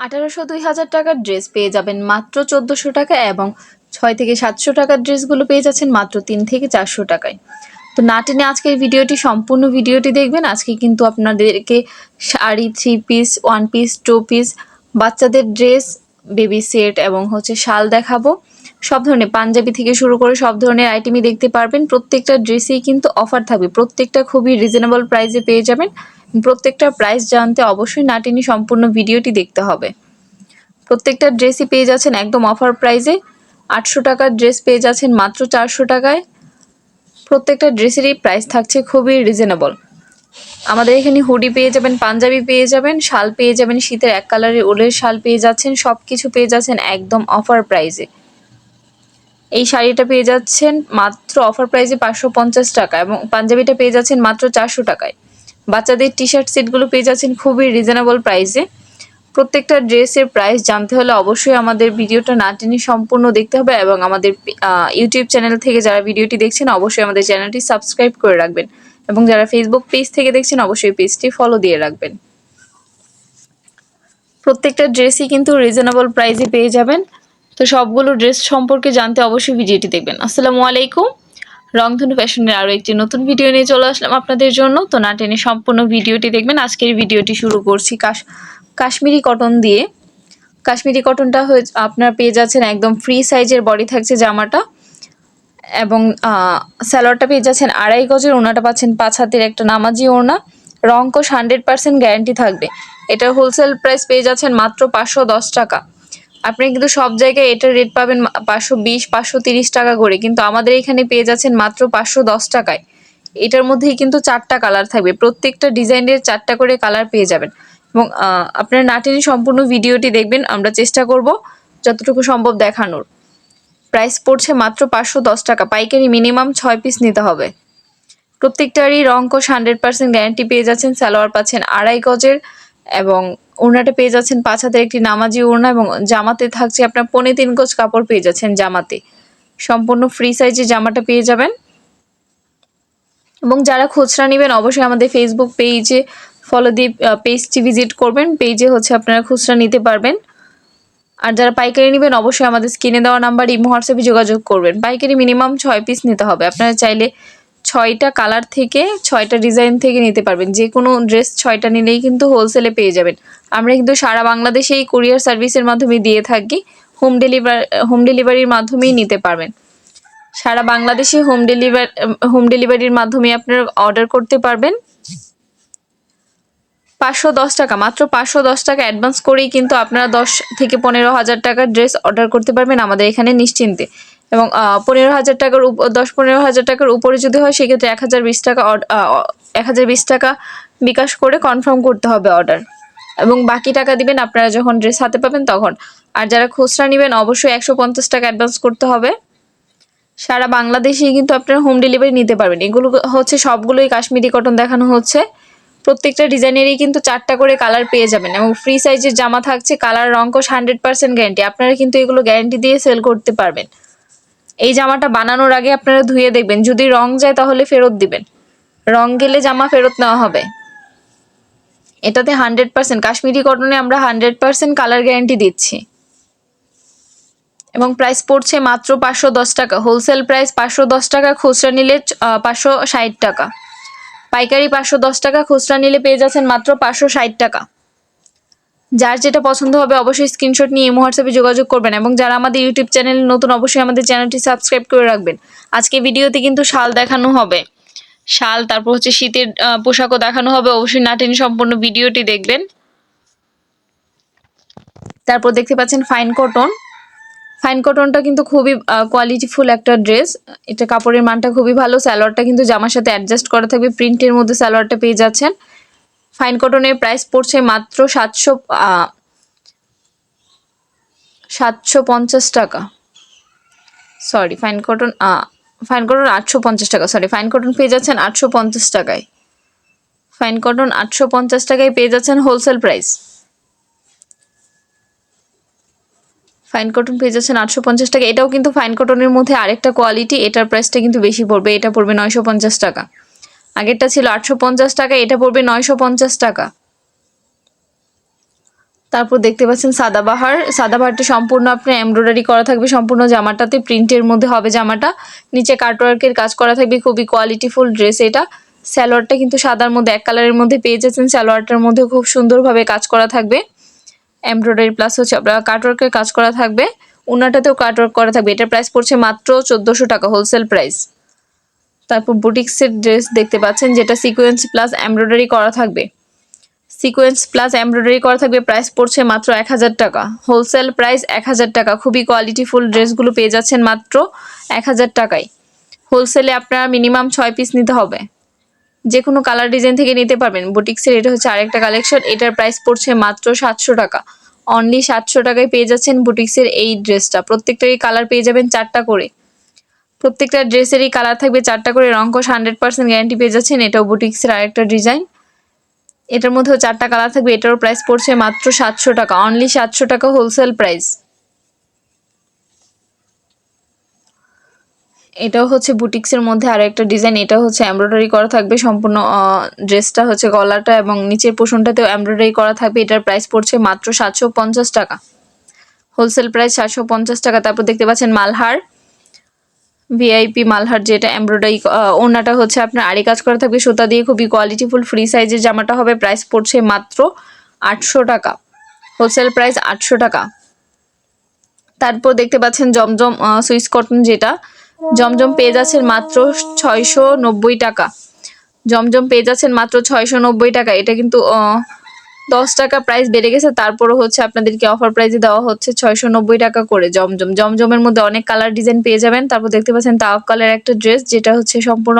আঠারোশো দুই হাজার টাকার ড্রেস পেয়ে যাবেন মাত্র চোদ্দোশো টাকা এবং ছয় থেকে সাতশো টাকার ড্রেসগুলো পেয়ে যাচ্ছেন মাত্র তিন থেকে চারশো টাকায়। তো না টেনে আজকের ভিডিওটি, সম্পূর্ণ ভিডিওটি দেখবেন। আজকে কিন্তু আপনাদেরকে sari three piece one piece two piece বাচ্চাদের ড্রেস বেবি সেট এবং হচ্ছে শাল দেখাবো। সব ধরনের, পাঞ্জাবি থেকে শুরু করে সব ধরনের আইটেমই দেখতে পারবেন। প্রত্যেকটা ড্রেসেই কিন্তু অফার থাকবে। প্রত্যেকটা খুবই রিজনেবল প্রাইসে পেয়ে যাবেন। প্রত্যেকটা প্রাইস জানতে অবশ্যই নাটিনি সম্পূর্ণ ভিডিওটি দেখতে হবে। প্রত্যেকটা ড্রেসই পেয়ে যাচ্ছেন একদম অফার প্রাইসে আটশো টাকার ড্রেস পেয়ে যাচ্ছেন মাত্র চারশো টাকায়। প্রত্যেকটা ড্রেসেরই প্রাইস থাকছে খুবই রিজনেবল আমাদের এখানে হুডি পেয়ে যাবেন, পাঞ্জাবি পেয়ে যাবেন, শাল পেয়ে যাবেন, শীতের এক কালারের ওলের শাল পেয়ে যাচ্ছেন সব কিছু পেয়ে যাচ্ছেন একদম অফার প্রাইসে এই শাড়িটা পেয়ে যাচ্ছেন মাত্র অফার প্রাইসে পাঁচশো পঞ্চাশ টাকা এবং পাঞ্জাবিটা পেয়ে যাচ্ছেন মাত্র চারশো টাকায়। বাচ্চাদের টি শার্ট সেটগুলো পেয়ে যাচ্ছেন খুবই রিজনেবল প্রাইসে প্রত্যেকটা ড্রেসের প্রাইস জানতে হলে অবশ্যই আমাদের ভিডিওটা না টেনে সম্পূর্ণ দেখতে হবে এবং আমাদের ইউটিউব চ্যানেল থেকে যারা ভিডিওটি দেখছেন অবশ্যই আমাদের চ্যানেলটি সাবস্ক্রাইব করে রাখবেন এবং যারা ফেসবুক পেজ থেকে দেখছেন অবশ্যই পেজটি ফলো দিয়ে রাখবেন। প্রত্যেকটা ড্রেসই কিন্তু রিজনেবল প্রাইসে পেয়ে যাবেন। তো সবগুলো ড্রেস সম্পর্কে জানতে অবশ্যই ভিডিওটি দেখবেন। আসসালামু আলাইকুম। রংধনু ফ্যাশনের আরও একটি নতুন ভিডিও নিয়ে চলে আসলাম আপনাদের জন্য। তো না টেনে সম্পূর্ণ ভিডিওটি দেখবেন। আজকের ভিডিওটি শুরু করছি কাশ কাশ্মীরি কটন দিয়ে। কাশ্মীরি কটনটা হয়ে আপনার পেয়ে যাচ্ছেন একদম ফ্রি সাইজের বডি থাকছে জামাটা। এবং স্যালোয়ারটা পেয়ে যাচ্ছেন আড়াই গজের ওনাটা পাচ্ছেন পাঁচ হাতের একটা নামাজি ওড়না। রংকোশ হান্ড্রেড পার্সেন্ট গ্যারান্টি থাকবে। এটার হোলসেল প্রাইস পেয়ে যাচ্ছেন মাত্র পাঁচশো দশ টাকা। আপনি কিন্তু সব জায়গায় এটার রেট পাবেন পাঁচশো বিশ, পাঁচশো তিরিশ টাকা করে। কিন্তু আমাদের এখানে পেয়ে যাচ্ছেন মাত্র পাঁচশো দশ টাকায়। এটার মধ্যেই কিন্তু চারটা কালার থাকবে। প্রত্যেকটা ডিজাইনের চারটা করে কালার পেয়ে যাবেন। এবং আপনার নাটিনি সম্পূর্ণ ভিডিওটি দেখবেন। আমরা চেষ্টা করব যতটুকু সম্ভব দেখানোর। প্রাইস পড়ছে মাত্র পাঁচশো দশ টাকা। পাইকারি মিনিমাম ছয় পিস নিতে হবে। প্রত্যেকটারই রঙ্কশ হান্ড্রেড পার্সেন্ট গ্যারান্টি পেয়ে যাচ্ছেন সালোয়ার পাচ্ছেন আড়াই গজের এবং ওড়নাটা পেয়ে যাচ্ছেন পাঁচ হাতের একটি নামাজি ওড়না এবং জামাতে থাকছে আপনার পনে তিন গজ কাপড় পেয়ে যাচ্ছেন জামাতে। সম্পূর্ণ ফ্রি সাইজে জামাটা পেয়ে যাবেন। এবং যারা খুচরা নেবেন অবশ্যই আমাদের ফেসবুক পেজে ফলো দিয়ে পেজটি ভিজিট করবেন। পেজে হচ্ছে আপনারা খুচরা নিতে পারবেন। আর যারা পাইকারি নেবেন অবশ্যই আমাদের স্ক্রিনে দেওয়া নাম্বার ইমো হোয়াটসঅ্যাপে যোগাযোগ করবেন। পাইকারি মিনিমাম ছয় পিস নিতে হবে। আপনারা চাইলে ছয়টা কালার থেকে, ছয়টা ডিজাইন থেকে নিতে পারবেন। যে কোনো ড্রেস ছয়টা নিলেই কিন্তু হোলসেলে পেয়ে যাবেন। আমরা কিন্তু সারা বাংলাদেশে এই কুরিয়ার সার্ভিসের মাধ্যমে দিয়ে থাকি হোম ডেলিভারি হোম ডেলিভারির মাধ্যমেই নিতে পারবেন। সারা বাংলাদেশে হোম ডেলিভারি হোম ডেলিভারির মাধ্যমে আপনারা অর্ডার করতে পারবেন। পাঁচশো দশ টাকা, মাত্র পাঁচশো দশ টাকা অ্যাডভান্স করেই কিন্তু আপনারা দশ থেকে পনেরো হাজার টাকার ড্রেস অর্ডার করতে পারবেন আমাদের এখানে নিশ্চিন্তে। এবং পনেরো হাজার টাকার দশ পনেরো হাজার টাকার উপরে যদি হয়, সেক্ষেত্রে এক হাজার বিশ টাকা এক হাজার বিশ টাকা বিকাশ করে কনফার্ম করতে হবে অর্ডার এবং বাকি টাকা দিবেন, আপনারা যখন ড্রেস হাতে পাবেন তখন। আর যারা খুচরা নেবেন, অবশ্যই একশো পঞ্চাশ টাকা অ্যাডভান্স করতে হবে। সারা বাংলাদেশেই কিন্তু আপনারা হোম ডেলিভারি নিতে পারবেন। এগুলো হচ্ছে সবগুলোই কাশ্মীরি কটন দেখানো হচ্ছে। প্রত্যেকটা ডিজাইনেরই কিন্তু চারটা করে কালার পেয়ে যাবেন। এবং ফ্রি সাইজের জামা থাকছে কালার রঙ রঙ্কশ হান্ড্রেড পার্সেন্ট গ্যারেন্টি আপনারা কিন্তু এগুলো গ্যারেন্টি দিয়ে সেল করতে পারবেন। এই জামাটা বানানোর আগে আপনারা ধুয়ে দেখবেন। যদি রং যায় তাহলে ফেরত দিবেন। রং গেলে জামা ফেরত নেওয়া হবে। এটাতে হান্ড্রেড পার্সেন্ট, কাশ্মীরি কটনে আমরা হান্ড্রেড পার্সেন্ট কালার গ্যারেন্টি দিচ্ছি। এবং প্রাইস পড়ছে মাত্র পাঁচশো দশ টাকা। হোলসেল প্রাইস পাঁচশো দশ টাকা, খুচরা নিলে পাঁচশো ষাট টাকা। পাইকারি পাঁচশো দশ টাকা, খুচরা নিলে পেয়ে যাচ্ছেন মাত্র পাঁচশো ষাট টাকা। যার যেটা পছন্দ হবে অবশ্যই স্ক্রিনশট নিয়ে ইমো হোয়াটসঅ্যাপে যোগাযোগ করবেন এবং যারা আমাদের ইউটিউব চ্যানেল নতুন, অবশ্যই আমাদের চ্যানেলটি সাবস্ক্রাইব করে রাখবেন। আজকে ভিডিওতে কিন্তু শাল দেখানো হবে। শাল, তারপর হচ্ছে শীতের পোশাকও দেখানো হবে। অবশ্যই নাটেন সম্পূর্ণ ভিডিওটি দেখবেন। তারপর দেখতে পাচ্ছেন ফাইন কটন ফাইন কটনটা কিন্তু খুবই কোয়ালিটিফুল একটা ড্রেস এটা কাপড়ের মানটা খুবই ভালো। স্যালোয়ারটা কিন্তু জামার সাথে অ্যাডজাস্ট করা থাকবে। প্রিন্টের মধ্যে স্যালোয়ারটা পেয়ে যাচ্ছেন। ফাইন কটনের প্রাইস পড়ছে মাত্র সাতশো সাতশো পঞ্চাশ টাকা। Sorry fine cotton fine cotton আটশো পঞ্চাশ টাকা সরি ফাইন কটন পেয়ে যাচ্ছেন আটশো পঞ্চাশ টাকায়। ফাইন কটন আটশো পঞ্চাশ টাকায় পেয়ে যাচ্ছেন হোলসেল প্রাইস। ফাইন কটন পেয়ে যাচ্ছেন আটশো পঞ্চাশ টাকা। এটাও কিন্তু ফাইন কটনের মধ্যে আরেকটা কোয়ালিটি, এটার প্রাইসটা কিন্তু বেশি পড়বে, এটা পড়বে নয়শো পঞ্চাশ টাকা। আগেরটা ছিল আটশো পঞ্চাশ টাকা, এটা পড়বে নয়শো পঞ্চাশ টাকা। তারপর দেখতে পাচ্ছেন সাদাবাহার। সাদাবাহারটা সম্পূর্ণ আপনার এমব্রয়ডারি করা থাকবে, সম্পূর্ণ জামাটাতে প্রিন্টের মধ্যে হবে জামাটা। নিচে কাটওয়ার্কের কাজ করা থাকবে, খুবই কোয়ালিটিফুল ড্রেস এটা। স্যালোয়ারটা কিন্তু সাদার মধ্যে, এক কালারের মধ্যে পেয়ে যাচ্ছেন। স্যালোয়ারটার মধ্যে খুব সুন্দরভাবে কাজ করা থাকবে। এমব্রয়ডারি প্লাস হচ্ছে আপনার কাটওয়ার্কের কাজ করা থাকবে। ওনাটাতেও কাটওয়ার্ক করা থাকবে, এটার প্রাইস পড়ছে মাত্র চোদ্দোশো টাকা হোলসেল প্রাইস তারপর বুটিক্সের ড্রেস দেখতে পাচ্ছেন, যেটা সিকোয়েন্স প্লাস এমব্রয়ডারি করা থাকবে। সিকোয়েন্স প্লাস এমব্রয়ডারি করা থাকবে প্রাইস পড়ছে মাত্র এক হাজার টাকা। হোলসেল প্রাইস এক হাজার টাকা। খুবই কোয়ালিটিফুল ড্রেসগুলো পেয়ে যাচ্ছেন মাত্র এক হাজার টাকায়। হোলসেলে আপনার মিনিমাম ছয় পিস নিতে হবে। যে কোনো কালার ডিজাইন থেকে নিতে পারবেন। বুটিক্সের এটা হচ্ছে আরেকটা কালেকশন এটার প্রাইস পড়ছে মাত্র সাতশো টাকা। অনলি সাতশো টাকায় পেয়ে যাচ্ছেন বুটিক্সের এই ড্রেসটা। প্রত্যেকটারই কালার পেয়ে যাবেন চারটা করে। প্রত্যেকটা ড্রেসেরই কালার থাকবে, চারটা করে রঙ্কশ হান্ড্রেড পার্সেন্ট গ্যারান্টি পেয়ে যাচ্ছেন। এটাও বুটিক্সের আরেকটা ডিজাইন এটার মধ্যেও চারটা কালার থাকবে, এটারও প্রাইস পড়ছে মাত্র সাতশো টাকা অনলি সাতশো টাকা হোলসেল প্রাইস এটাও হচ্ছে বুটিক্সের মধ্যে আরও একটা ডিজাইন এটা হচ্ছে এমব্রয়ডারি করা থাকবে, সম্পূর্ণ ড্রেসটা হচ্ছে গলাটা এবং নিচের পোষণটাতেও এমব্রয়ডারি করা থাকবে, এটার প্রাইস পড়ছে মাত্র সাতশো পঞ্চাশ টাকা। হোলসেল প্রাইস সাতশো পঞ্চাশ টাকা, তারপর দেখতে পাচ্ছেন মালহার। ভিআইপি মালহার যেটা এমব্রয়ডারি ওনাটা হচ্ছে আপনার আড়ি কাজ করা থাকবে। সুতা দিয়ে খুবই কোয়ালিটিফুল ফ্রি সাইজের জামাটা হবে। প্রাইস পড়ছে মাত্র আটশো টাকা। হোলসেল প্রাইস আটশো টাকা। তারপর দেখতে পাচ্ছেন জমজম সুইস কটন যেটা। জমজম পেয়ে যাচ্ছেন মাত্র ছয়শো নব্বই টাকা। জমজম পেয়ে যাচ্ছেন মাত্র ছয়শো নব্বই টাকা। এটা কিন্তু দশ টাকা প্রাইস বেড়ে গেছে, তারপরও হচ্ছে আপনাদেরকে অফার প্রাইসে দেওয়া হচ্ছে ছয়শো নব্বই টাকা করে জমজম। জমজমের মধ্যে অনেক কালার ডিজাইন পেয়ে যাবেন। তারপর দেখতে পাচ্ছেন তাওয়াক কালার একটা ড্রেস যেটা হচ্ছে সম্পূর্ণ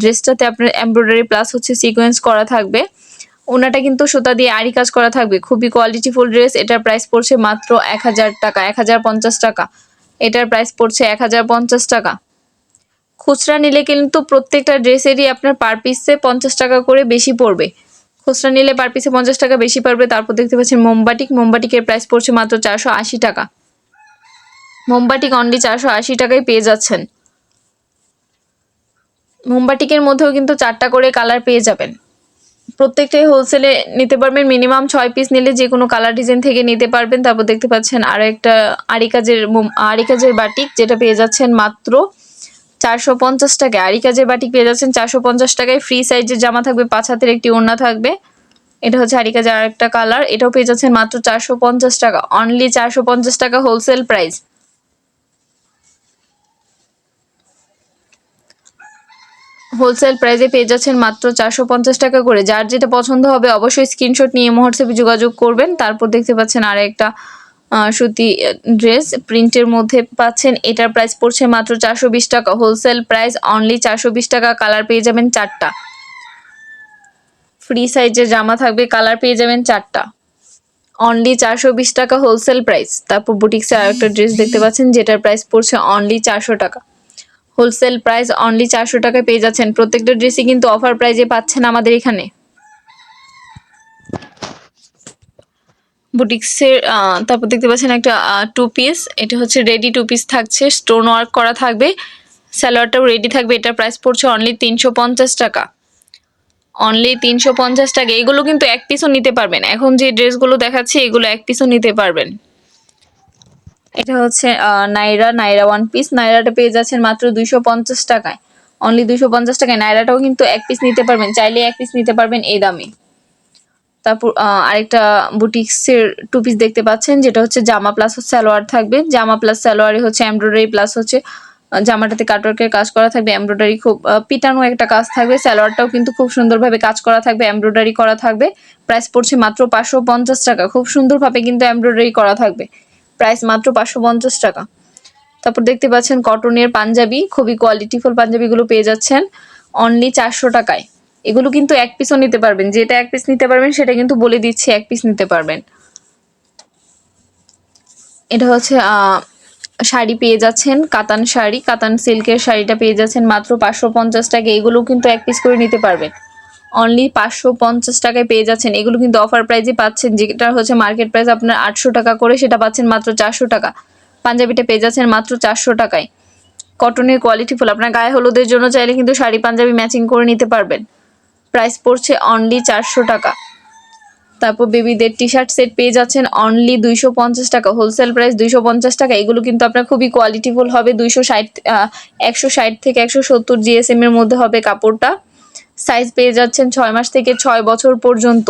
ড্রেসটাতে আপনার এমব্রয়ডারি প্লাস হচ্ছে সিকোয়েন্স করা থাকবে। ওনাটা কিন্তু সুতা দিয়ে আড়ি কাজ করা থাকবে। খুবই কোয়ালিটিফুল ড্রেস এটার প্রাইস পড়ছে মাত্র এক হাজার টাকা, এক হাজার পঞ্চাশ টাকা। এটার প্রাইস পড়ছে এক হাজার পঞ্চাশ টাকা। খুচরা নিলে কিন্তু প্রত্যেকটা ড্রেসেরই আপনার পার পিসে পঞ্চাশ টাকা করে বেশি পড়বে। খুচরা নিলে পার পিসে পঞ্চাশ টাকা বেশি পড়বে, তারপর দেখতে পাচ্ছেন মোমবাটিক মোমবাটিকের প্রাইস পড়ছে মাত্র চারশো আশি টাকা। মোমবাটিক অনলি চারশো আশি টাকায় পেয়ে যাচ্ছেন। মোমবাটিকের মধ্যেও কিন্তু চারটা করে কালার পেয়ে যাবেন। প্রত্যেকটাই হোলসেলে নিতে পারবেন মিনিমাম ছয় পিস নিলে যে কোনো কালার ডিজাইন থেকে নিতে পারবেন। তারপর দেখতে পাচ্ছেন আরও একটা আড়ি কাজের আড়ি বাটিক যেটা পেয়ে যাচ্ছেন মাত্র চারশো পঞ্চাশ টাকায় আড়ি কাজের বাটিক পেয়ে যাচ্ছেন, চারশো পঞ্চাশ টাকায় ফ্রি সাইজের জামা থাকবে, পাঁচ হাতের একটি ওড়না থাকবে। এটা হচ্ছে আড়ি কাজের আরেকটা কালার এটাও পেয়ে যাচ্ছেন মাত্র চারশো পঞ্চাশ টাকা। অনলি চারশো পঞ্চাশ টাকা হোলসেল প্রাইস হোলসেল প্রাইসে পেয়ে যাচ্ছেন মাত্র চারশো পঞ্চাশ টাকা করে। যার যেটা পছন্দ হবে, অবশ্যই স্ক্রিনশট নিয়ে হোয়াটসঅ্যাপে যোগাযোগ করবেন। তারপর দেখতে পাচ্ছেন আর একটা সুতি ড্রেস প্রিন্টের মধ্যে পাচ্ছেন। এটার প্রাইস পড়ছে মাত্র চারশো বিশ টাকা। হোলসেল প্রাইস অনলি চারশো বিশ টাকা। কালার পেয়ে যাবেন চারটা। ফ্রি সাইজের জামা থাকবে কালার পেয়ে যাবেন চারটা। অনলি চারশো বিশ টাকা হোলসেল প্রাইস তারপর বুটিক্সে আর একটা ড্রেস দেখতে পাচ্ছেন, যেটার প্রাইস পড়ছে অনলি চারশো টাকা। হোলসেল প্রাইস অনলি চারশো টাকায় পেয়ে যাচ্ছেন। প্রত্যেকটা ড্রেসই কিন্তু অফার প্রাইজে পাচ্ছেন আমাদের এখানে। বুটিক্সের তারপর দেখতে পাচ্ছেন একটা টু পিস এটা হচ্ছে রেডি টু পিস থাকছে। স্টোন ওয়ার্ক করা থাকবে। স্যালোয়ারটাও রেডি থাকবে। এটার প্রাইস পড়ছে অনলি তিনশো পঞ্চাশ টাকা। অনলি তিনশো পঞ্চাশ টাকা। এগুলো কিন্তু এক পিসও নিতে পারবেন। এখন যে ড্রেসগুলো দেখাচ্ছি, এগুলো এক পিসও নিতে পারবেন। এটা হচ্ছে নাইরা নাইরা ওয়ান পিস নাইরাটা পেয়ে যাচ্ছেন মাত্র দুইশো পঞ্চাশ টাকায়। অনলি দুইশো পঞ্চাশ টাকায়। নাইরাটাও কিন্তু এক পিস নিতে পারবেন। চাইলে এক পিস নিতে পারবেন এই দামে। তারপর আরেকটা বুটিক্সের টু পিস দেখতে পাচ্ছেন, যেটা হচ্ছে জামা প্লাস সালোয়ার থাকবে। জামা প্লাস সালোয়ারে হচ্ছে এমব্রয়ডারি প্লাস হচ্ছে জামাটাতে কাটওয়ার্কের কাজ করা থাকবে এমব্রয়ডারি খুব পিটানো একটা কাজ থাকবে। সালোয়ারটাও কিন্তু খুব সুন্দরভাবে কাজ করা থাকবে এমব্রয়ডারি করা থাকবে। প্রাইস পড়ছে মাত্র পাঁচশো পঞ্চাশ টাকা। খুব সুন্দরভাবে কিন্তু এমব্রয়ডারি করা থাকবে। প্রাইস মাত্র পাঁচশো পঞ্চাশ টাকা। তারপর দেখতে পাচ্ছেন কটনের পাঞ্জাবি, খুবই কোয়ালিটিফুল পাঞ্জাবিগুলো পেয়ে যাচ্ছেন। অনলি চারশো টাকায়। এগুলো কিন্তু এক পিসও নিতে পারবেন। যেটা এক পিস নিতে পারবেন, সেটা কিন্তু বলে দিচ্ছি এক পিস নিতে পারবেন। এটা হচ্ছে শাড়ি পেয়ে যাচ্ছেন, কাতান শাড়ি, কাতান সিল্কের শাড়িটা পেয়ে যাচ্ছেন মাত্র পাঁচশো পঞ্চাশ টাকা এগুলো কিন্তু এক পিস করে নিতে পারবেন। অনলি পাঁচশো পঞ্চাশ টাকায় পেয়ে যাচ্ছেন। এগুলো কিন্তু অফার প্রাইজে পাচ্ছেন, যেটা হচ্ছে মার্কেট প্রাইস আপনার আটশো টাকা করে, সেটা পাচ্ছেন মাত্র চারশো টাকা। পাঞ্জাবিটা পেয়ে যাচ্ছেন মাত্র চারশো টাকায়। কটনের কোয়ালিটি ফুল আপনার গায়ে হলুদের জন্য চাইলে কিন্তু শাড়ি, পাঞ্জাবি ম্যাচিং করে নিতে পারবেন। প্রাইস পড়ছে অনলি চারশো টাকা। তারপর বেবিদের টি শার্ট সেট পেয়ে যাচ্ছেন অনলি দুইশো পঞ্চাশ টাকা। হোলসেল প্রাইস দুইশো পঞ্চাশ টাকা। এগুলো কিন্তু আপনার খুবই কোয়ালিটিফুল হবে। দুইশো ষাট একশো ষাট থেকে একশো সত্তর জিএসএম এর মধ্যে হবে কাপড়টা। সাইজ পেয়ে যাচ্ছেন ছয় মাস থেকে ছয় বছর পর্যন্ত।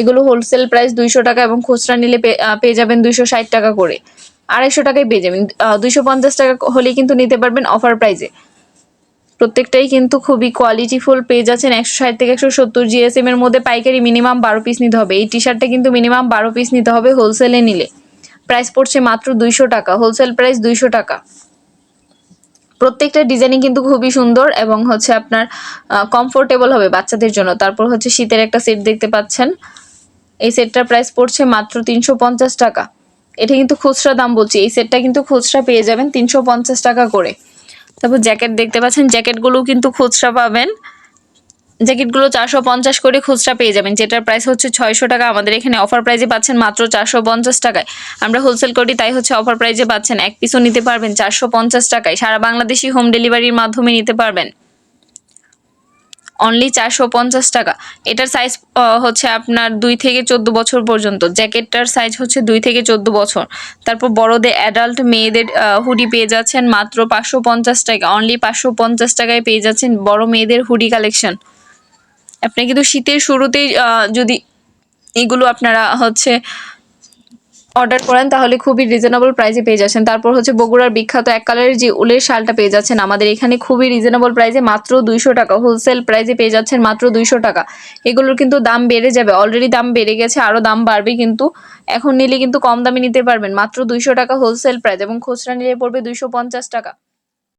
এগুলো হোলসেল প্রাইস দুইশো টাকা এবং খুচরা নিলে পেয়ে যাবেন দুইশো ষাট টাকা করে। আড়াইশো টাকায় পেয়ে যাবেন। দুইশো পঞ্চাশ টাকা হলেই কিন্তু নিতে পারবেন অফার প্রাইসে প্রত্যেকটাই কিন্তু খুবই কোয়ালিটিফুল পেয়ে যাচ্ছেন একশো ষাট থেকে একশো সত্তর জিএসএম এর মধ্যে পাইকারি মিনিমাম বারো পিস নিতে হবে। এই টি শার্টটা কিন্তু মিনিমাম বারো পিস নিতে হবে হোলসেলে নিলে। প্রাইস পড়ছে মাত্র দুইশো টাকা। হোলসেল প্রাইস দুইশো টাকা। প্রত্যেকটা ডিজাইনিং কিন্তু খুবই সুন্দর এবং হচ্ছে আপনার কমফোর্টেবল হবে বাচ্চাদের জন্য। তারপর হচ্ছে শীতের একটা সেট দেখতে পাচ্ছেন। এই সেটটার প্রাইস পড়ছে মাত্র তিনশো পঞ্চাশ টাকা। এটা কিন্তু খুচরা দাম বলছি। এই সেটটা কিন্তু খুচরা পেয়ে যাবেন তিনশো পঞ্চাশ টাকা করে। তারপর জ্যাকেট দেখতে পাচ্ছেন জ্যাকেটগুলো কিন্তু খুচরা পাবেন। জ্যাকেটগুলো চারশো পঞ্চাশ করে খুচরা পেয়ে যাবেন, যেটার প্রাইস হচ্ছে ছয়শো টাকা। আমাদের এখানে অফার প্রাইজে পাচ্ছেন মাত্র চারশো পঞ্চাশ টাকায়। আমরা হোলসেল করি, তাই হচ্ছে অফার প্রাইজে পাচ্ছেন। এক পিসও নিতে পারবেন চারশো পঞ্চাশ টাকায়। সারা বাংলাদেশি হোম ডেলিভারির মাধ্যমে নিতে পারবেন। অনলি চারশো পঞ্চাশ টাকা। এটার সাইজ হচ্ছে আপনার দুই থেকে চোদ্দ বছর পর্যন্ত। জ্যাকেটটার সাইজ হচ্ছে দুই থেকে চোদ্দ বছর। তারপর বড়দের অ্যাডাল্ট মেয়েদের হুডি পেয়ে যাচ্ছেন মাত্র পাঁচশো পঞ্চাশ টাকা। অনলি পাঁচশো পঞ্চাশ টাকায় পেয়ে যাচ্ছেন বড় মেয়েদের হুডি কালেকশন আপনি কিন্তু শীতের শুরুতেই যদি এগুলো আপনারা হচ্ছে অর্ডার করেন, তাহলে খুবই রিজনেবল প্রাইসে পেয়ে যাচ্ছেন। তারপর হচ্ছে বগুড়ার বিখ্যাত এক কালারের যে উলের শালটা পেয়ে যাচ্ছেন আমাদের এখানে, খুবই রিজনেবল প্রাইসে মাত্র দুইশো টাকা। হোলসেল প্রাইসে পেয়ে যাচ্ছেন মাত্র দুইশো টাকা। এগুলোর কিন্তু দাম বেড়ে যাবে অলরেডি দাম বেড়ে গেছে আরও দাম বাড়বে কিন্তু এখন নিলে কিন্তু কম দামে নিতে পারবেন। মাত্র দুইশো টাকা হোলসেল প্রাইস এবং খুচরা নিলে পড়বে দুইশো পঞ্চাশ টাকা।